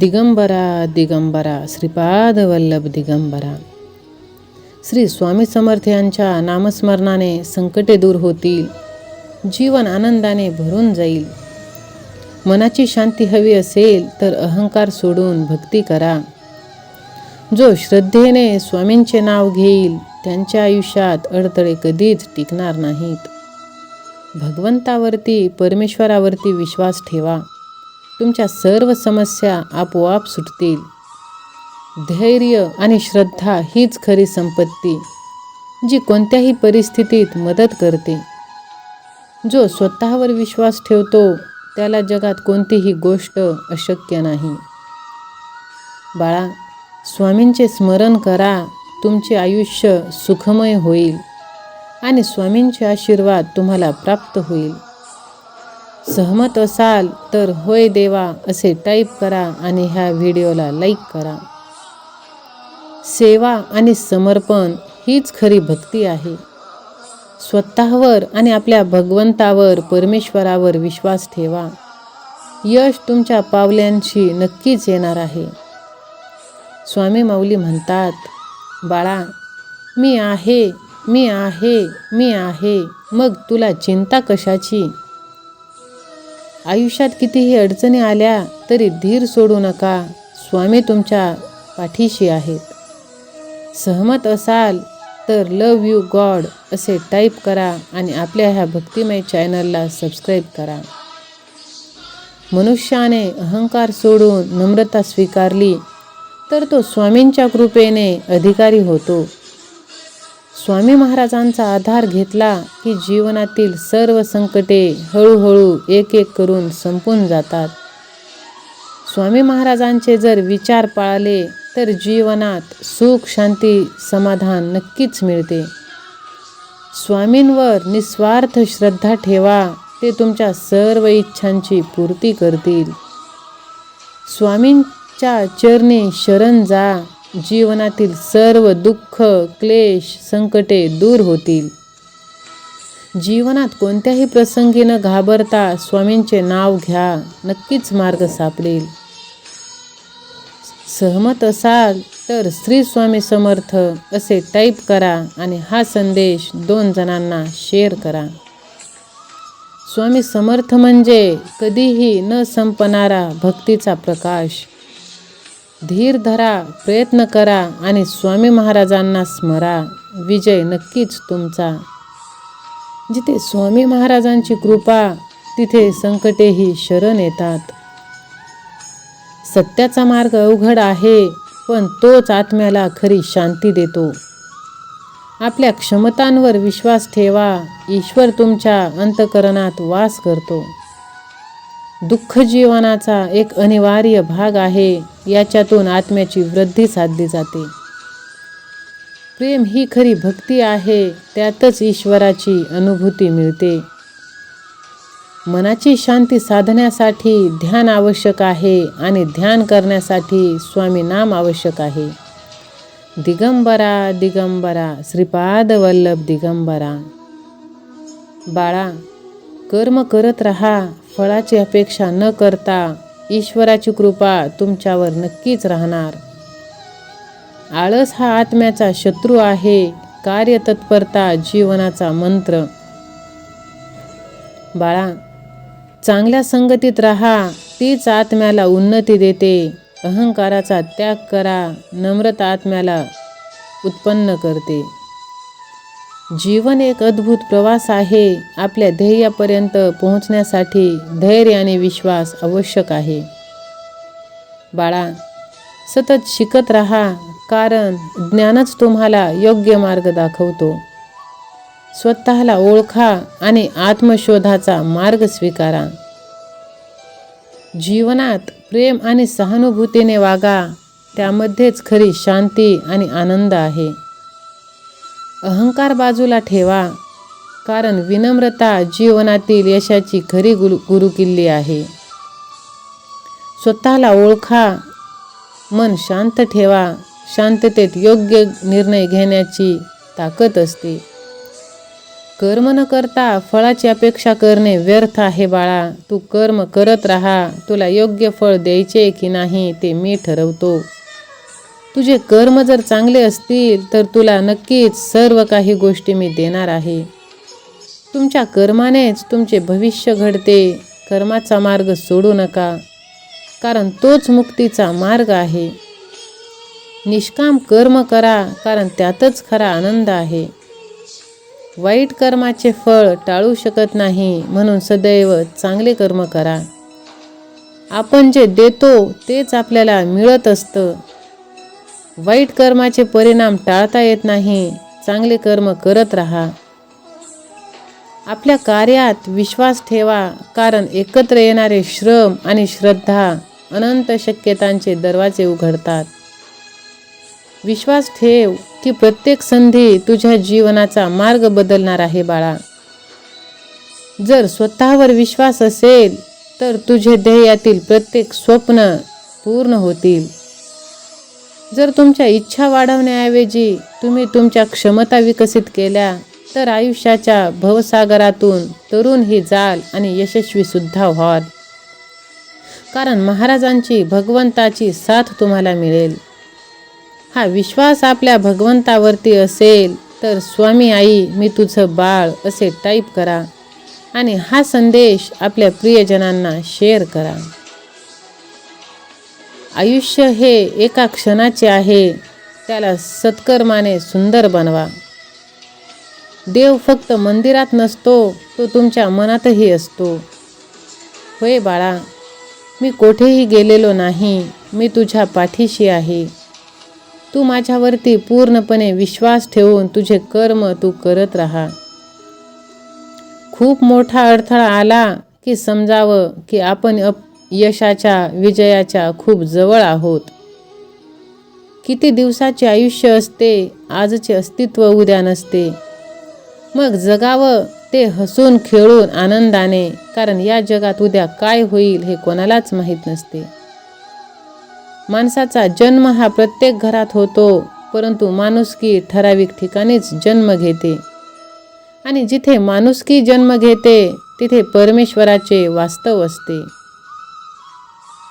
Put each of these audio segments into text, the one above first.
दिगंबरा दिगंबरा श्रीपाद वल्लभ दिगंबरा. श्री स्वामी समर्थ यांच्या नामस्मरणाने संकटे दूर होतील जीवन आनंदाने भरून जाईल. मनाची शांती हवी असेल तर अहंकार सोडून भक्ती करा. जो श्रद्धेने स्वामींचे नाव घेईल त्यांच्या आयुष्यात अडथळे कधीच टिकणार नाहीत. भगवंतावरती परमेश्वरावरती विश्वास ठेवा. तुमच्या सर्व समस्या आपोआप सुटतील. धैर्य आणि श्रद्धा हीच खरी संपत्ती जी कोणत्याही परिस्थितीत मदत करते. जो स्वतःवर विश्वास ठेवतो त्याला जगात कोणतीही गोष्ट अशक्य नाही. बाळा स्वामींचे स्मरण करा तुमचे आयुष्य सुखमय होईल आणि स्वामींचे आशीर्वाद तुम्हाला प्राप्त होईल. सहमत असाल तर होय देवा असे टाईप करा आणि ह्या व्हिडिओला लाईक करा. सेवा आणि समर्पण हीच खरी भक्ती आहे. स्वतःवर आणि आपल्या भगवंतावर परमेश्वरावर विश्वास ठेवा. यश तुमच्या पावल्यांशी नक्कीच येणार आहे. स्वामी माऊली म्हणतात बाळा मी आहे मी आहे मी आहे मग तुला चिंता कशाची? आयुष्यात कितीही अडचणी आल्या तरी धीर सोडू नका. स्वामी तुमच्या पाठीशी आहेत. सहमत असाल तर लव यू गॉड असे टाईप करा आणि आपल्या ह्या भक्तिमय चॅनलला सबस्क्राईब करा. मनुष्याने अहंकार सोडून नम्रता स्वीकारली तर तो स्वामींच्या कृपेने अधिकारी होतो. स्वामी महाराजांचा आधार घेतला की जीवनातील सर्व संकटे हळूहळू एक एक करून संपून जातात. स्वामी महाराजांचे जर विचार पाळले तर जीवनात सुख शांती समाधान नक्कीच मिळते. स्वामींवर निस्वार्थ श्रद्धा ठेवा ते तुमच्या सर्व इच्छांची पूर्ती करतील. स्वामींच्या चरणी शरण जा जीवनातील सर्व दुःख क्लेश संकटे दूर होतील. जीवनात कोणत्याही प्रसंगी न घाबरता स्वामींचे नाव घ्या नक्कीच मार्ग सापडेल. सहमत असाल तर श्री स्वामी समर्थ असे टाईप करा आणि हा संदेश दोन जणांना शेअर करा. स्वामी समर्थ म्हणजे कधीही न संपणारा भक्तीचा प्रकाश. धीर धरा प्रयत्न करा आणि स्वामी महाराजांना स्मरा. विजय नक्कीच तुमचा. जिथे स्वामी महाराजांची कृपा तिथे संकटेही शरण येतात. सत्याचा मार्ग अवघड आहे पण तोच आत्म्याला खरी शांती देतो. आपल्या क्षमतांवर विश्वास ठेवा ईश्वर तुमच्या अंतकरणात वास करतो. दुःख जीवनाचा एक अनिवार्य भाग आहे याच्यातून आत्म्याची वृद्धी साधली जाते. प्रेम ही खरी भक्ती आहे त्यातच ईश्वराची अनुभूती मिळते. मनाची शांती साधण्यासाठी ध्यान आवश्यक आहे आणि ध्यान करण्यासाठी स्वामी नाम आवश्यक आहे. दिगंबरा दिगंबरा श्रीपाद वल्लभ दिगंबरा. बाळा कर्म करत राहा फळाची अपेक्षा न करता ईश्वराची कृपा तुमच्यावर नक्कीच राहणार. आळस हा आत्म्याचा शत्रू आहे कार्यतत्परता जीवनाचा मंत्र. बाळा चांगल्या संगतीत राहा तीच आत्म्याला उन्नती देते. अहंकाराचा त्याग करा नम्रता आत्म्याला उत्पन्न करते. जीवन एक अद्भुत प्रवास आहे. आपल्या ध्येयापर्यंत पोहोचण्यासाठी धैर्य आणि विश्वास आवश्यक आहे. बाळा सतत शिकत राहा कारण ज्ञानच तुम्हाला योग्य मार्ग दाखवतो. स्वतःला ओळखा आणि आत्मशोधाचा मार्ग स्वीकारा. जीवनात प्रेम आणि सहानुभूतीने वागा. त्यामध्येच खरी शांती आणि आनंद आहे. अहंकार बाजूला ठेवा. कारण विनम्रता जीवनातील यशाची खरी गुरु गुरुकिल्ली आहे. स्वतःला ओळखा. मन शांत ठेवा. शांततेत योग्य निर्णय घेण्याची ताकद असते. कर्म न करता फळाची अपेक्षा करणे व्यर्थ आहे बाळा. तू कर्म करत राहा. तुला योग्य फळ द्यायचे की नाही ते मी ठरवतो. तुझे कर्म जर चांगले असतील तर तुला नक्कीच सर्व काही गोष्टी मी देणार आहे. तुमच्या कर्मानेच तुमचे भविष्य घडते. कर्माचा मार्ग सोडू नका कारण तोच मुक्तीचा मार्ग आहे. निष्काम कर्म करा कारण त्यातच खरा आनंद आहे. वाईट कर्माचे फळ टाळू शकत नाही म्हणून सदैव चांगले कर्म करा. आपण जे देतो तेच आपल्याला मिळत असतं. वाईट कर्माचे परिणाम टाळता येत नाही. चांगले कर्म करत राहा. आपल्या कार्यात विश्वास ठेवा. कारण एकत्र येणारे श्रम आणि श्रद्धा अनंत शक्यतांचे दरवाजे उघडतात. विश्वास ठेव की प्रत्येक संधी तुझ्या जीवनाचा मार्ग बदलणार आहे बाळा. जर स्वतःवर विश्वास असेल तर तुझे ध्येयातील प्रत्येक स्वप्न पूर्ण होतील. जर तुमच्या इच्छा वाढवण्याऐवजी तुम्ही तुमच्या क्षमता विकसित केल्या तर आयुष्याच्या भवसागरातून तरुण ही जाल आणि यशस्वीसुद्धा व्हाल. कारण महाराजांची भगवंताची साथ तुम्हाला मिळेल. हा विश्वास आपल्या भगवंतावरती असेल तर स्वामी आई मी तुझं बाळ असे टाईप करा आणि हा संदेश आपल्या प्रियजनांना शेअर करा. आयुष्य हे एका क्षणाचे आहे. त्याला सत्कर्माने सुंदर बनवा. देव फक्त मंदिरात नसतो तो तुमच्या मनातही असतो. होय बाळा मी कोठेही गेलेलो नाही मी तुझ्या पाठीशी आहे. तू माझ्यावरती पूर्णपणे विश्वास ठेवून तुझे कर्म तू करत राहा. खूप मोठा अडथळा आला की समजावं की आपण अप यशाच्या विजयाच्या खूप जवळ आहोत. किती दिवसाचे आयुष्य असते आजचे अस्तित्व उद्या नसते. मग जगावं ते हसून खेळून आनंदाने कारण या जगात उद्या काय होईल हे कोणालाच माहीत नसते. माणसाचा जन्म हा प्रत्येक घरात होतो परंतु माणुसकी ठराविक ठिकाणीच जन्म घेते. आणि जिथे माणुसकी जन्म घेते तिथे परमेश्वराचे वास्तव असते.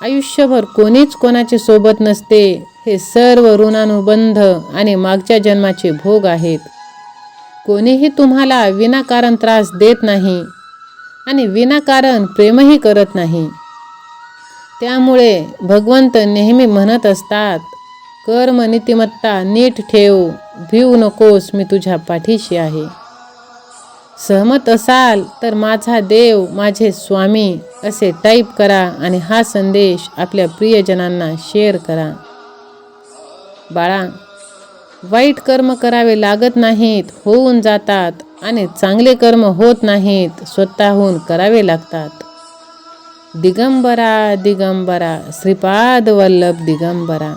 आयुष्यभर कोणीच कोणाचे सोबत नसते हे सर्व ऋणानुबंध आणि मागच्या जन्माचे भोग आहेत. कोणीही तुम्हाला विनाकारण त्रास देत नाही आणि विनाकारण प्रेमही करत नाही. त्यामुळे भगवंत नेहमी म्हणत असतात कर्म नीतिमत्ता नीट ठेव भिवू नकोस मी तुझ्या पाठीशी आहे. सहमत असाल तर माझा देव माझे स्वामी असे टाईप करा आणि हा संदेश आपल्या प्रियजनांना शेअर करा. बाळा वाईट कर्म करावे लागत नाहीत होऊन जातात आणि चांगले कर्म होत नाहीत स्वतःहून करावे लागतात. दिगंबरा दिगंबरा श्रीपाद वल्लभ दिगंबरा.